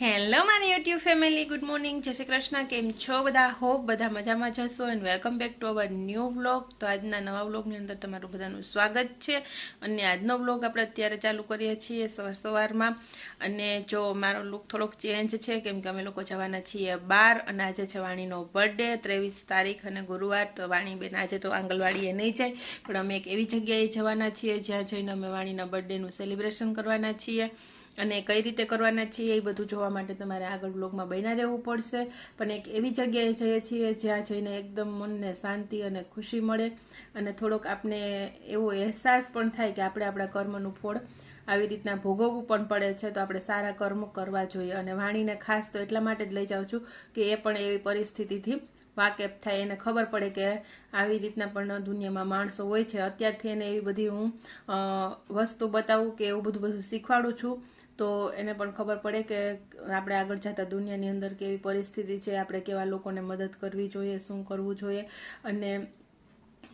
Hello મારી YouTube family good morning જય શ્રી કૃષ્ણ. કેમ છો બધા? હોપ બધા મજામાં જશો and welcome back to our new vlog તો આજના નવા વ્લોગની અંદર તમારું બધાનું સ્વાગત છે. અને આજનો વ્લોગ આપણે અત્યારે ચાલુ કરીએ છીએ સવાર સવારમાં. અને જો મારો લુક થોડોક ચેન્જ છે, કેમ કે અમે લોકો જવાના છીએ બાર અને આજે છે વાણીનો બર્થડે ત્રેવીસ તારીખ અને ગુરુવાર. તો વાણીબેન આજે તો આંગણવાડીએ નહીં જાય, પણ અમે એક એવી જગ્યાએ જવાના છીએ જ્યાં જઈને અમે વાણીના બર્થડેનું સેલિબ્રેશન કરવાના છીએ. અને કઈ રીતે કરવાના છીએ એ બધું જોવા માટે તમારે આગળ બ્લોગમાં બન્યા રહેવું પડશે. પણ એક એવી જગ્યાએ જઈએ છીએ જ્યાં જઈને એકદમ મનને શાંતિ અને ખુશી મળે અને થોડોક આપને એવો અહેસાસ પણ થાય કે આપણે આપણા કર્મનું ફળ આવી રીતના ભોગવવું પણ પડે છે. તો આપણે સારા કર્મો કરવા જોઈએ. અને વાણીને ખાસ તો એટલા માટે જ લઈ જાઉં છું કે એ પણ એવી પરિસ્થિતિથી વાકેફ થાય. એને ખબર પડે કે આવી રીતના પણ દુનિયામાં માણસો હોય છે. અત્યારથી એને એવી બધી હું વસ્તુ બતાવું કે એવું બધું બધું શીખવાડું છું. તો એને પણ ખબર પડે કે આપણે આગળ જતા દુનિયાની અંદર કેવી પરિસ્થિતિ છે, આપણે કેવા લોકોને મદદ કરવી જોઈએ, શું કરવું જોઈએ. અને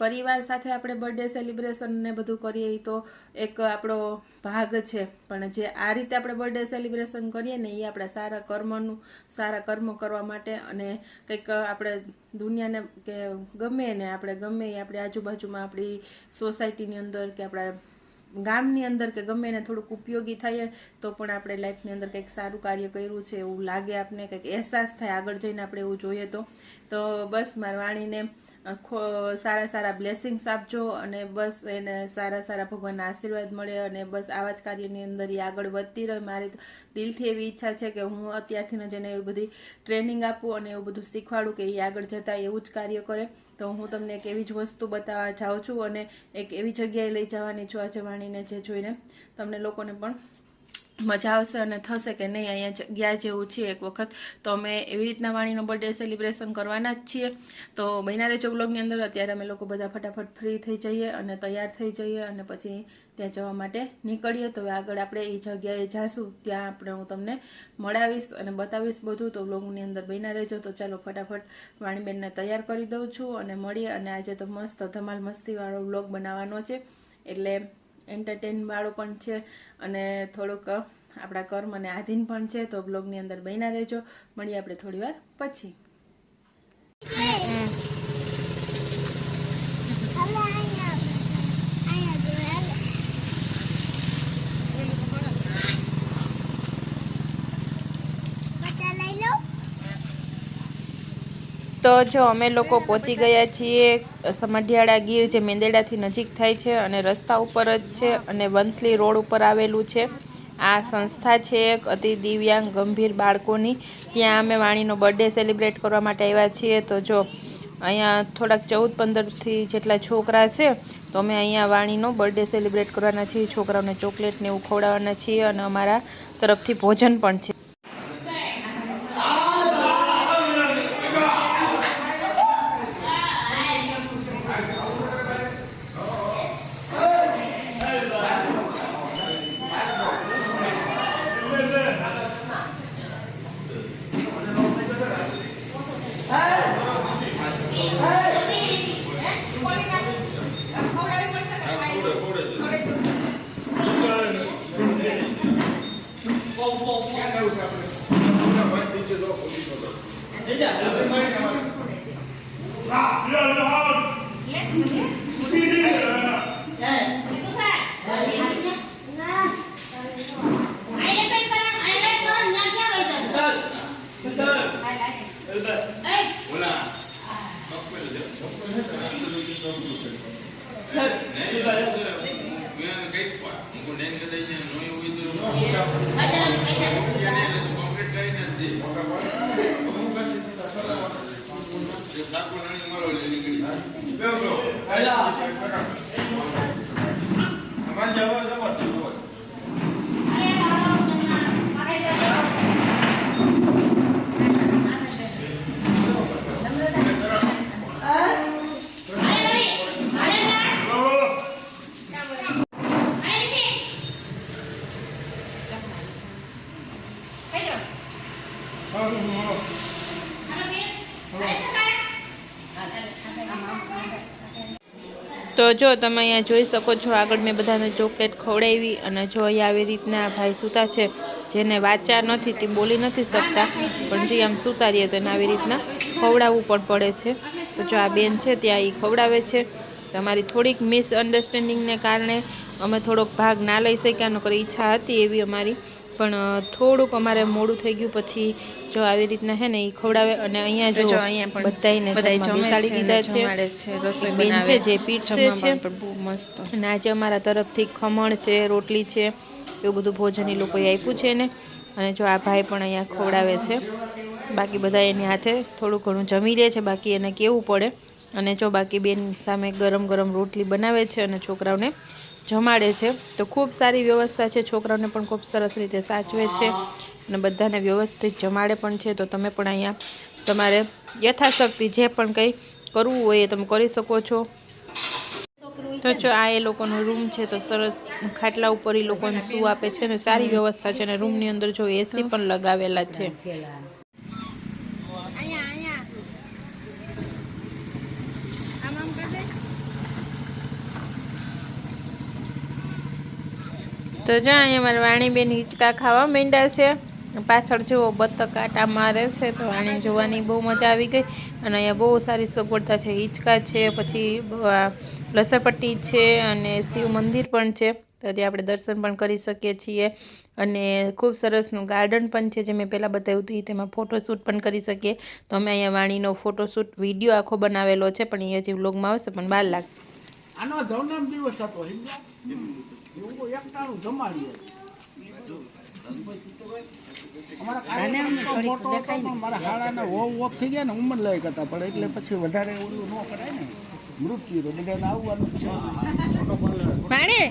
પરિવાર સાથે આપણે બર્થડે સેલિબ્રેશન ને બધું કરીએ એ તો એક આપણો ભાગ છે. પણ જે આ રીતે આપણે બર્થડે સેલિબ્રેશન કરીએ ને એ આપણા સારા કર્મનું, સારા કર્મ કરવા માટે અને કંઈક આપણે દુનિયાને કે ગમે ને આપણે ગમે એ આપણી આજુબાજુમાં આપણી સોસાયટીની અંદર કે આપણા ગામની અંદર કે ગમે એને થોડુંક ઉપયોગી થઈએ તો પણ આપણે લાઈફની અંદર કંઈક સારું કાર્ય કર્યું છે એવું લાગે આપને, કંઈક અહેસાસ થાય આગળ જઈને આપણે એવું જોઈએ તો. તો બસ મારી વાણીને સારા સારા બ્લેસિંગ્સ આપજો અને બસ એને સારા સારા ભગવાનના આશીર્વાદ મળે અને બસ આવા જ કાર્યની અંદર એ આગળ વધતી રહે. મારી દિલથી એવી ઈચ્છા છે કે હું અત્યારથી જ એને એવી બધી ટ્રેનિંગ આપું અને એવું બધું શીખવાડું કે એ આગળ જતાં એવું જ કાર્ય કરે, તો હું તમને એક એવી જ વસ્તુ બતાવવા જાઉં છું અને એક એવી જગ્યાએ લઈ જવાની છું આ જવાણીને જે જોઈને. તમને લોકોને પણ મજા આવશે અને થશે કે નહીં, અહીંયા જગ્યા જેવું છે એક વખત. તો અમે એવી રીતના વાણીનો બર્થડે સેલિબ્રેશન કરવાના જ છીએ. તો મહિના રેચો બ્લોગની અંદર અત્યારે અમે લોકો બધા ફટાફટ ફ્રી થઈ જઈએ અને તૈયાર થઈ જઈએ અને પછી ત્યાં જવા માટે નીકળીએ. તો આગળ આપણે એ જગ્યાએ જાશું, ત્યાં આપણે હું તમને મળાવીશ અને બતાવીશ બધું. તો બ્લોગની અંદર બન્યા રહેજો. તો ચાલો ફટાફટ વાણીબેનને તૈયાર કરી દઉં છું અને મળીએ. અને આજે તો મસ્ત ધમાલ મસ્તીવાળો બ્લોગ બનાવવાનો છે. એટલે એન્ટરટેન વાળો પણ છે અને થોડુંક આપણા કર્મ અને આધીન પણ છે, તો બ્લોગની અંદર બન્યા રહેજો. મળીએ આપણે થોડી વાર પછી Hello, અહીંયા અહીંયા જો હાલો. બટા લઈ લો તો જો અમે લોકો પહોંચી ગયા છીએ સમઢિયાળા ગીર જે મેંદેડાથી નજીક થાય છે અને રસ્તા ઉપર જ છે અને વંથલી રોડ ઉપર આવેલું છે. આ સંસ્થા છે એક અતિ દિવ્યાંગ ગંભીર બાળકોની. ત્યાં અમે વાણીનો બર્થડે સેલિબ્રેટ કરવા માટે આવ્યા છીએ. તો જો અહીંયા થોડાક ચૌદ પંદરથી જેટલા છોકરા છે, તો અમે અહીંયા વાણીનો બર્થડે સેલિબ્રેટ કરવાના છીએ. છોકરાઓને ચોકલેટ ને એવું ખવડાવવાના છીએ અને અમારા તરફથી ભોજન પણ છે. Öyle abi. તો જો તમે અહીંયા જોઈ શકો છો, આગળ મેં બધાને ચોકલેટ ખવડાવી અને જો અહીંયા આવી રીતના ભાઈ સૂતા છે, જેને વાંચ્યા નથી, તે બોલી નથી શકતા, પણ જો આમ સુતારીએ તો એને આવી રીતના ખવડાવવું પણ પડે છે. તો જો આ બેન છે, ત્યાં એ ખવડાવે છે. તમારી થોડીક મિસઅન્ડરસ્ટેન્ડિંગને કારણે અમે થોડોક ભાગ ના લઈ શક્યા, નકર ઈચ્છા હતી એવી અમારી પણ થોડુંક અમારે મોડું થઈ ગયું. પછી જો આવી રીતના હે ને એ ખવડાવે અને અહીંયા જો અહીંયા જમવા બેસાડી દીધા છે. છે, રસોઈ બેન છે જે પીરસે છે. બહુ મસ્ત. અને આજે અમારા તરફથી ખમણ છે રોટલી છે એવું બધું ભોજન એ લોકોએ આપ્યું છે ને અને જો આ ભાઈ પણ અહીંયા ખવડાવે છે. બાકી બધા એની હાથે થોડું ઘણું જમી લે છે બાકી એને કેવું પડે. અને જો બાકી બેન સામે ગરમ ગરમ રોટલી બનાવે છે અને છોકરાઓને જમાડે છે. તો ખૂબ સારી વ્યવસ્થા છે. છોકરાઓને પણ ખૂબ સરસ રીતે સાચવે છે. અને બધાને વ્યવસ્થિત જમાડે પણ છે. તો તમે પણ અહીંયા તમારે યથાશક્તિ જે પણ કંઈ કરવું હોય એ તમે કરી શકો છો. તો જો આ એ લોકોનો રૂમ છે. તો સરસ ખાટલા ઉપર એ લોકોને શું આપે છે ને સારી વ્યવસ્થા છે. અને રૂમની અંદર જો એસી પણ લગાવેલા છે અહીંયા અહીંયા આમ આમ કર દે તો જો, અહીંયા મારા વાણીબેન હિંચકા ખાવા માંડ્યા છે. પાછળ જુઓ બતક આટા મારે છે, તો વાણી જોવાની બહુ મજા આવી ગઈ. અને અહીંયા બહુ સારી સગવડતા છે, હિંચકા છે, પછી લસરપટ્ટી છે અને શિવ મંદિર પણ છે. તો ત્યાં આપણે દર્શન પણ કરી શકીએ છીએ. અને ખૂબ સરસનું ગાર્ડન પણ છે, જે મેં પહેલાં બતાવ્યું હતું, તેમાં ફોટોશૂટ પણ કરી શકીએ. તો અમે અહીંયા વાણીનો ફોટોશૂટ વીડિયો આખો બનાવેલો છે, પણ એ હજી વ્લોગમાં આવશે, પણ બાર લાગે આનો દિવસ હતો? એવું એકટાણું જમાડીએ પણ મારા હાડાના ઓફ થઈ ગયા ને ઉંમર લાયક હતા પણ એટલે પછી વધારે ઓલું ન કરાય ને. મૃત્યુ તો બધાને આવવાનું છે. વાણી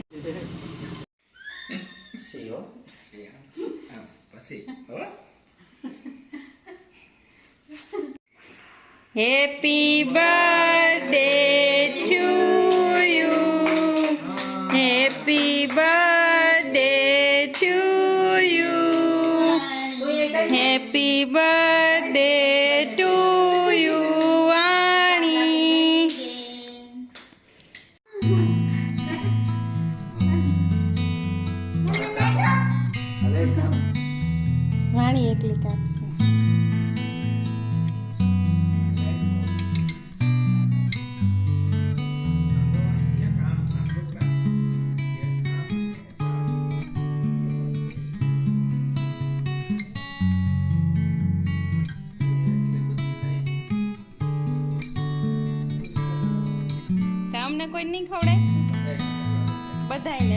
Happy birthday to Happy birthday કોઈ નહીં ખવડાય બધાયને ย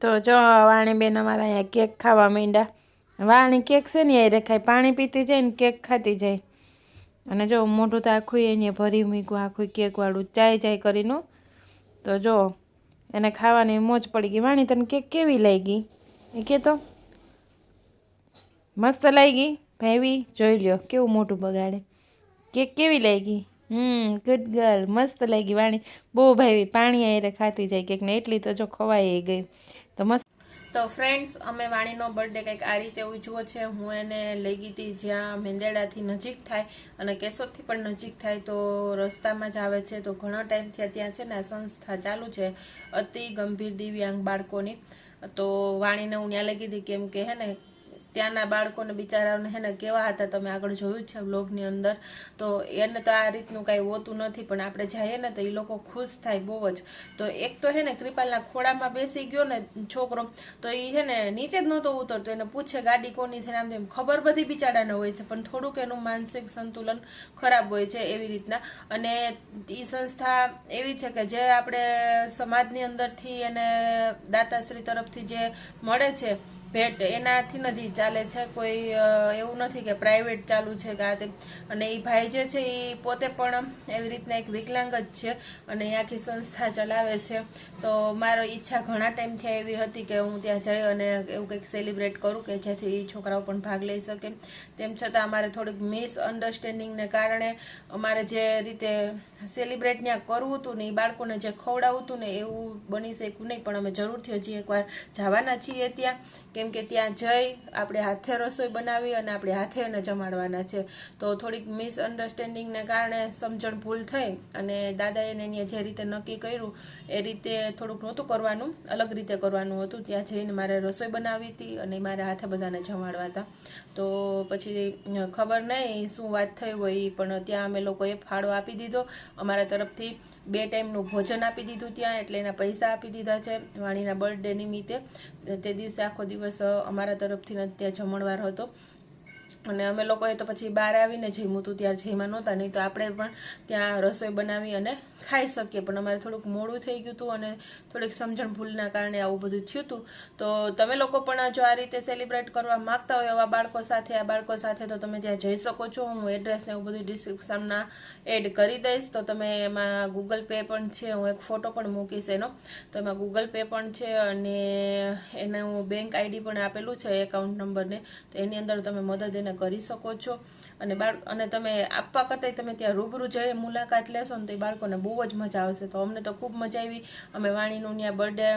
તો જો વાણી બેન અમારા અહીંયા કેક ખાવા માંડ્યા. વાણી કેક છે ને એ ખાય. પાણી પીતી જાય ને કેક ખાતી જાય. અને જો મોઢું તો આખું એને ભરી મૂક્યું, આખું કેકવાળું ચાય ચાય કરીને. તો જો એને ખાવાની મોજ પડી ગઈ. વાણી, તને કેક કેવી લાગી? એ કે તો, મસ્ત લાગી. ભાઈ, જોઈ લ્યો, કેવું મોટું બગાડે. કેક કેવી લાગી? હમ ગુડ ગર્લ મસ્ત લાગી વાણી. બહુ ભાઈ, પાણી આયરે ખાતી જાય કેકને. એટલી તો જો ખવાઈ ગઈ. તો ફ્રેન્ડ્સ અમે વાણીનો બર્થડે કંઈક આ રીતે ઉજવો છે. હું એને લઈ ગઈ હતી જ્યાં મેંદેડાથી નજીક થાય અને કેશોદથી પણ નજીક થાય તો રસ્તામાં જ આવે છે. તો ઘણો ટાઈમથી ત્યાં છે ને આ સંસ્થા ચાલુ છે. અતિ ગંભીર દિવ્યાંગ બાળકોની. તો વાણીને હું ત્યાં લઈ ગઈ હતી કેમ કે હે ને ત્યાંના બાળકોને બિચારાઓને હે ને કેવા હતા તમે આગળ જોયું છે બ્લોગની અંદર. તો એને તો આ રીતનું કાંઈ હોતું નથી, પણ આપણે જઈએ ને તો એ લોકો ખુશ થાય બહુ જ. તો એક તો હે ને કૃપાલના ખોળામાં બેસી ગયો ને છોકરો, તો એ હે ને નીચે જ નહોતો ઉતરતો. એને પૂછે, ગાડી કોની છે? આમ તેમ. ખબર બધી બિચારાને હોય છે, પણ થોડુંક એનું માનસિક સંતુલન ખરાબ હોય છે એવી રીતના. અને એ સંસ્થા એવી છે કે જે આપણે સમાજની અંદરથી એને દાતાશ્રી તરફથી જે મળે છે ભેટ એનાથી ઈ ચાલે છે. કોઈ એવું નથી કે પ્રાઇવેટ ચાલુ છે કે અને એ ભાઈ જે છે એ પોતે પણ એવી રીતના એક વિકલાંગ જ છે અને એ આખી સંસ્થા ચલાવે છે. તો મારો ઈચ્છા ઘણા ટાઈમથી એવી હતી કે હું ત્યાં જઈ અને એવું કંઈક સેલિબ્રેટ કરું કે જેથી એ છોકરાઓ પણ ભાગ લઈ શકે. તેમ છતાં અમારે થોડીક મિસ અન્ડરસ્ટેન્ડિંગને કારણે અમારે જે રીતે સેલિબ્રેટ ત્યાં કરવું હતું ને એ બાળકોને જે ખવડાવવું હતું ને એવું બની શક્યું નહીં. પણ અમે જરૂરથી હજી એકવાર જવાના છીએ ત્યાં. કેમ કે ત્યાં જઈ, આપણે હાથે રસોઈ બનાવી અને આપણે હાથે એને જમાડવાના છે. તો થોડીક મિસઅન્ડરસ્ટેન્ડિંગને કારણે સમજણ ભૂલ થઈ અને દાદાએ એને જે રીતે નક્કી કર્યું, એ રીતે થોડુંક નહોતું કરવાનું, અલગ રીતે કરવાનું હતું. ત્યાં જઈને મારે રસોઈ બનાવી હતી અને મારે હાથે બધાને જમાડવા હતા. તો પછી ખબર નહીં શું વાત થઈ હોય પણ ત્યાં અમે લોકોએ ફાળો આપી દીધો અમારા તરફથી. બે ટાઈમનું ભોજન આપી દીધું ત્યાં, એટલે એના પૈસા આપી દીધા છે. વાણીના બર્થડે નિમિત્તે. તે દિવસે આખો દિવસ અમારા તરફથી ત્યાં જમણવાર હતો. અને અમે લોકોએ તો પછી બહાર આવીને જમ્યું હતું ત્યાં જમ્યા નહોતા, નહીં તો આપણે પણ ત્યાં રસોઈ બનાવી અને ખાઈ શકીએ. પણ અમારે થોડુંક મોડું થઈ ગયું હતું અને થોડીક સમજણ ભૂલના કારણે આવું બધું થયું હતું. તો તમે લોકો પણ જો આ રીતે સેલિબ્રેટ કરવા માગતા હોય એવા બાળકો સાથે, આ બાળકો સાથે, તો તમે ત્યાં જઈ શકો છો. હું એડ્રેસ ને એવું બધું ડિસ્ક્રિપ્શનમાં એડ કરી દઈશ. તો તમે એમાં ગૂગલ પે પણ છે, હું એક ફોટો પણ મૂકીશ એનો. તો એમાં ગૂગલ પે પણ છે અને એને હું બેંક આઈડી પણ આપેલું છે એકાઉન્ટ નંબરને તો એની અંદર તમે મદદ એને કરી શકો છો. અને બાળ, અને તમે આપવા કરતાં તમે ત્યાં રૂબરૂ જઈ મુલાકાત લેશો ને તો એ બાળકોને બહુ જ મજા આવશે. તો અમને તો ખૂબ મજા આવી. અમે વાણીનું ત્યાં બર્થડે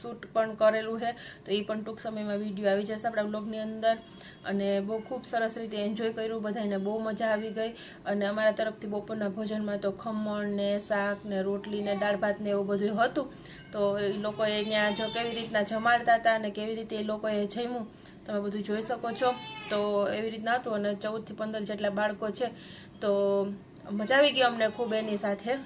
શૂટ પણ કરેલું છે. તો એ પણ ટૂંક સમયમાં વીડિયો આવી જશે આપણા બ્લોગની અંદર. અને બહુ ખૂબ સરસ રીતે એન્જોય કર્યું. બધાને બહુ મજા આવી ગઈ. અને અમારા તરફથી બપોરના ભોજનમાં તો ખમણ ને શાક ને રોટલી ને દાળ ભાત ને એવું બધું હતું. તો એ લોકોએ ત્યાં જો કેવી રીતના જમાડતા હતા અને કેવી રીતે એ લોકોએ જમ્યું તમે બધું જોઈ શકો છો. તો એવી રીતના હતું અને ચૌદથી પંદર જેટલા બાળકો છે. તો મજા આવી ગઈ અમને ખૂબ એની સાથે.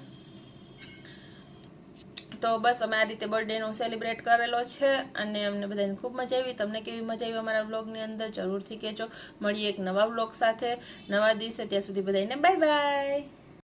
તો બસ અમે આ રીતે બર્થડેનો સેલિબ્રેટ કરેલો છે અને અમને બધાને ખૂબ મજા આવી. તમને કેવી મજા આવી અમારા વ્લોગની અંદર? જરૂરથી કહેજો. મળીએ એક નવા વ્લોગ સાથે. નવા દિવસે ત્યાં સુધી બધાને બાય બાય